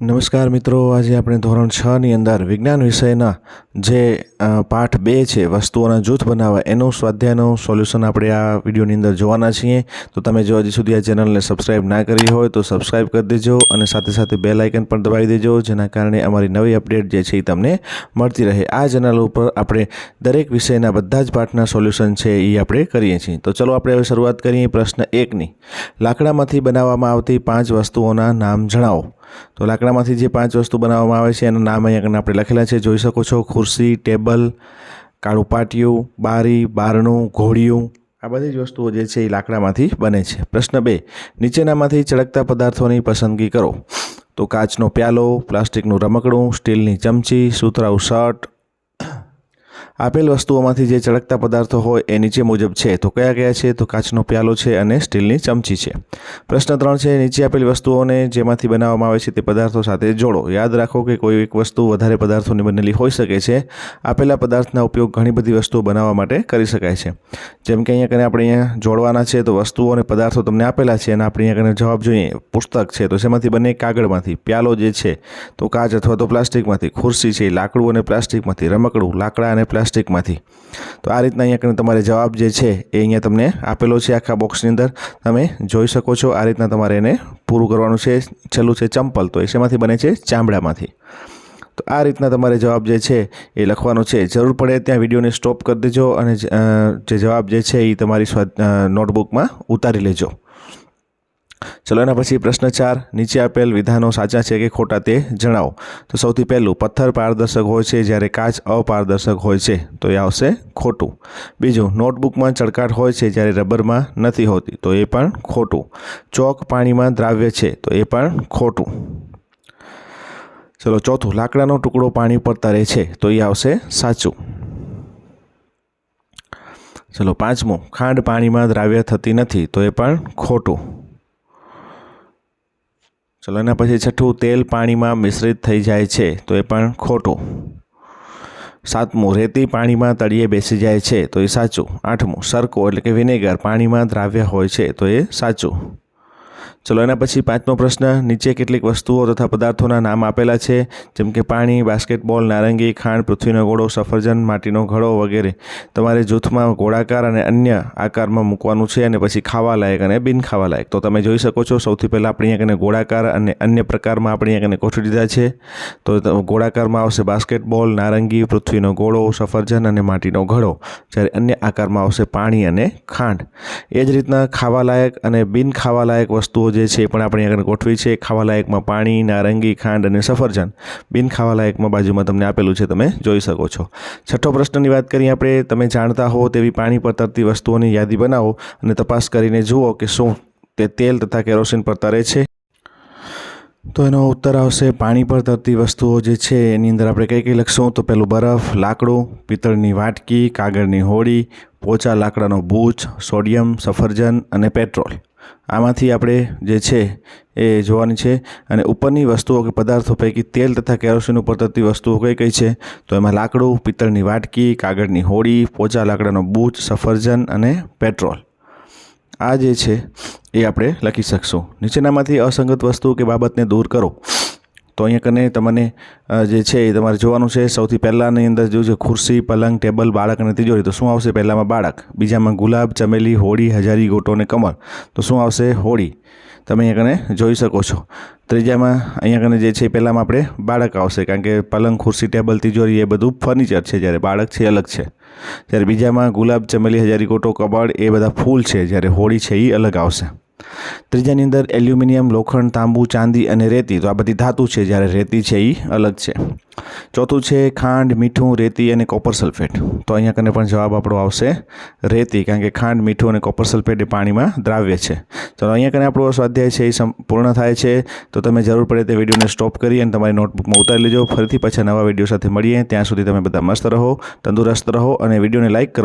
નમસ્કાર મિત્રો, આજે આપણે ધોરણ છ ની અંદર વિજ્ઞાન વિષયના જે પાઠ બે છે, વસ્તુઓના જૂથ બનાવવા, એનું સ્વાધ્યાયનું સોલ્યુશન આપણે આ વિડીયોની અંદર જોવાના છીએ. તો તમે જો હજી સુધી આ ચેનલને સબસ્ક્રાઇબ ના કરી હોય તો સબસ્ક્રાઇબ કરી દેજો અને સાથે સાથે બે લાઇકન પણ દબાવી દેજો, જેના કારણે અમારી નવી અપડેટ જે છે એ તમને મળતી રહે. આ ચેનલ ઉપર આપણે દરેક વિષયના બધા જ પાઠના સોલ્યુશન છે એ આપણે કરીએ છીએ. તો ચલો આપણે હવે શરૂઆત કરીએ પ્રશ્ન એકની લાકડામાંથી બનાવવામાં આવતી પાંચ વસ્તુઓના નામ જણાવો. તો લાકડામાંથી જે પાંચ વસ્તુ બનાવવામાં આવે છે, એના નામ અહીંયા આપણે લખેલા છે. જોઈ શકો છો, ખુરશી, ટેબલ, કાળું પાટિયું, બારી, બારણું, ઘોડિયું, આ બધી જ વસ્તુઓ જે છે એ લાકડામાંથી બને છે. પ્રશ્ન બે, નીચેનામાંથી ચળકતા પદાર્થોની પસંદગી કરો. તો કાચનો પ્યાલો, પ્લાસ્ટિકનું રમકડું, સ્ટીલની ચમચી, સુતરાઉ શર્ટ આપેલ વસ્તુઓમાંથી જે ચળકતા પદાર્થો હોય એ નીચે મુજબ છે. તો કયા કયા છે તો કાચનો પ્યાલો છે અને સ્ટીલની ચમચી છે. પ્રશ્ન ત્રણ છે, નીચે આપેલી વસ્તુઓને જેમાંથી બનાવવામાં આવે છે તે પદાર્થો સાથે જોડો. યાદ રાખો કે કોઈ એક વસ્તુ વધારે પદાર્થોની બનેલી હોઈ શકે છે. આપેલા પદાર્થના ઉપયોગ ઘણી બધી વસ્તુઓ બનાવવા માટે કરી શકાય છે. જેમ કે અહીંયા કને આપણે અહીંયા જોડવાના છે તો વસ્તુઓ અને પદાર્થો તમને આપેલા છે અને આપણે અહીંયા કને જવાબ જોઈએ. પુસ્તક છે તો શેમાંથી બને? કાગળમાંથી. પ્યાલો જે છે તો કાચ અથવા તો પ્લાસ્ટિકમાંથી. ખુરશી છે લાકડું અને પ્લાસ્ટિકમાંથી. રમકડું, લાકડા અને પ્લાસ્ટિકમાંથી. તો આ રીતના અહીંયા કરીને તમારે જવાબ જે છે એ અહીંયા તમને આપેલો છે આખા બોક્સની અંદર. તમે જોઈ શકો છો આ રીતના તમારે એને પૂરું કરવાનું છે. છેલ્લું છે ચંપલ. તો એ શેમાંથી બને છે ચામડામાંથી. તો આ રીતના તમારે જવાબ જે છે એ લખવાનો છે. જરૂર પડે ત્યાં વિડીયોને સ્ટોપ કરી દેજો અને જે જવાબ જે છે એ તમારી નોટબુકમાં ઉતારી લેજો. ચલો, એના પછી પ્રશ્ન ચાર. નીચે આપેલ વિધાનો સાચા છે કે ખોટા તે જણાવો. તો સૌથી પહેલું, પથ્થર પારદર્શક હોય છે જ્યારે કાચ અપારદર્શક હોય છે. તો એ આવશે ખોટું. બીજું, નોટબુકમાં ચળકાટ હોય છે જ્યારે રબરમાં નથી હોતી. તો એ પણ ખોટું. ચોક પાણીમાં દ્રાવ્ય છે. તો એ પણ ખોટું. ચલો, ચોથું, લાકડાનો ટુકડો પાણી પર તરે છે. તો એ આવશે સાચું. ચલો, પાંચમું, ખાંડ પાણીમાં દ્રાવ્ય થતી નથી. તો એ પણ ખોટું. ચલો એના પછી છઠ્ઠું, તેલ પાણીમાં મિશ્રિત થઈ જાય છે, તો એ પણ ખોટું. સાતમું, રેતી પાણીમાં તળિયે બેસી જાય છે, તો એ સાચું. આઠમું સરકો એટલે કે વિનેગર પાણીમાં દ્રાવ્ય હોય છે, તો એ સાચું. ચલો, એના પછી પાંચમો પ્રશ્ન. નીચે કેટલીક વસ્તુઓ તથા પદાર્થોના નામ આપેલા છે, જેમ કે પાણી, બાસ્કેટબોલ, નારંગી, ખાંડ, પૃથ્વીનો ગોળો, સફરજન, માટીનો ઘડો વગેરે. તમારે જૂથમાં ગોળાકાર અને અન્ય આકારમાં મૂકવાનું છે અને પછી ખાવા લાયક અને બિન ખાવા લાયક તો તમે જોઈ શકો છો, સૌથી પહેલાં આપણે અહીંયા ગોળાકાર અને અન્ય પ્રકારમાં આપણે અહીંયા ગોઠવી દીધા છે. તો ગોળાકારમાં આવશે બાસ્કેટબોલ, નારંગી, પૃથ્વીનો ગોળો, સફરજન અને માટીનો ઘડો. જ્યારે અન્ય આકારમાં આવશે પાણી અને ખાંડ. એ જ રીતના ખાવાલાયક અને બિન ખાવાલાયક વસ્તુઓ જે છે એ પણ આપણે આગળ ગોઠવી છે. ખાવાલાયકમાં પાણી, નારંગી, ખાંડ અને સફરજન. બિન ખાવાલાયકમાં બાજુમાં તમને આપેલું છે તમે જોઈ શકો છો. છઠ્ઠો પ્રશ્નની વાત કરીએ આપણે, તમે જાણતા હો તેવી પાણી પર તરતી વસ્તુઓની યાદી બનાવો અને તપાસ કરીને જુઓ કે શું તે તેલ તથા કેરોસીન પર તરે છે. તો એનો ઉત્તર આવશે, પાણી પર તરતી વસ્તુઓ જે છે એની અંદર આપણે કઈ કઈ લખશું? તો પેલું બરફ, લાકડું, પિત્તળની વાટકી, કાગળની હોડી, પોચા લાકડાનો બૂચ, સોડિયમ, સફરજન અને પેટ્રોલ. આમાંથી આપણે જે છે એ જોવાની છે અને ઉપરની વસ્તુઓ કે પદાર્થો પૈકી તેલ તથા કેરોસીન ઉપર તરતી વસ્તુઓ કઈ કઈ છે? તો એમાં લાકડું, પિત્તળની વાટકી, કાગળની હોડી, પોચા લાકડાનો બૂચ, સફરજન અને પેટ્રોલ. આ જે છે એ આપણે લખી શકશું. નીચેનામાંથી અસંગત વસ્તુ કે બાબતને દૂર કરો. તો અહીંયા કને તમને જે છે એ તમારે જોવાનું છે. સૌથી પહેલાંની અંદર જોયું ખુરશી, પલંગ, ટેબલ, બાળક અને તિજોરી, તો શું આવશે પહેલાંમાં બાળક? બીજામાં ગુલાબ, ચમેલી, હોળી, હજારી, ગોટો અને કમળ. તો શું આવશે? હોળી. તમે અહીંયા કને જોઈ શકો છો. ત્રીજામાં અહીંયા કને જે છે પહેલામાં આપણે બાળક આવશે, કારણ કે પલંગ, ખુરશી, ટેબલ, તિજોરી એ બધું ફર્નિચર છે જ્યારે બાળક છે અલગ છે. જ્યારે બીજામાં ગુલાબ, ચમેલી, હજારી, ગોટો કબાડ એ બધા ફૂલ છે જ્યારે હોળી છે એ અલગ આવશે. ત્રીજાની અંદર એલ્યુમિનિયમ, લોખંડ, તાંબુ, ચાંદી અને રેતી. તો આ બધી ધાતુ છે, જ્યારે રેતી છે એ અલગ છે. ચોથું છે ખાંડ, મીઠું, રેતી અને કોપર સલ્ફેટ તો અહીંયા કને પણ જવાબ આપણો આવશે રેતી, કારણ કે ખાંડ, મીઠું અને કોપર સલ્ફેટ એ પાણીમાં દ્રાવ્ય છે. ચલો, અહીંયા કને આપણો સ્વાધ્યાય છે, એ પૂર્ણ થાય છે. તો તમે જરૂર પડે તે વિડીયોને સ્ટોપ કરી અને તમારી નોટબુકમાં ઉતારી લેજો. ફરીથી પાછા નવા વીડિયો સાથે મળીએ. ત્યાં સુધી તમે બધા મસ્ત રહો, તંદુરસ્ત રહો અને વિડીયોને લાઇક કરો.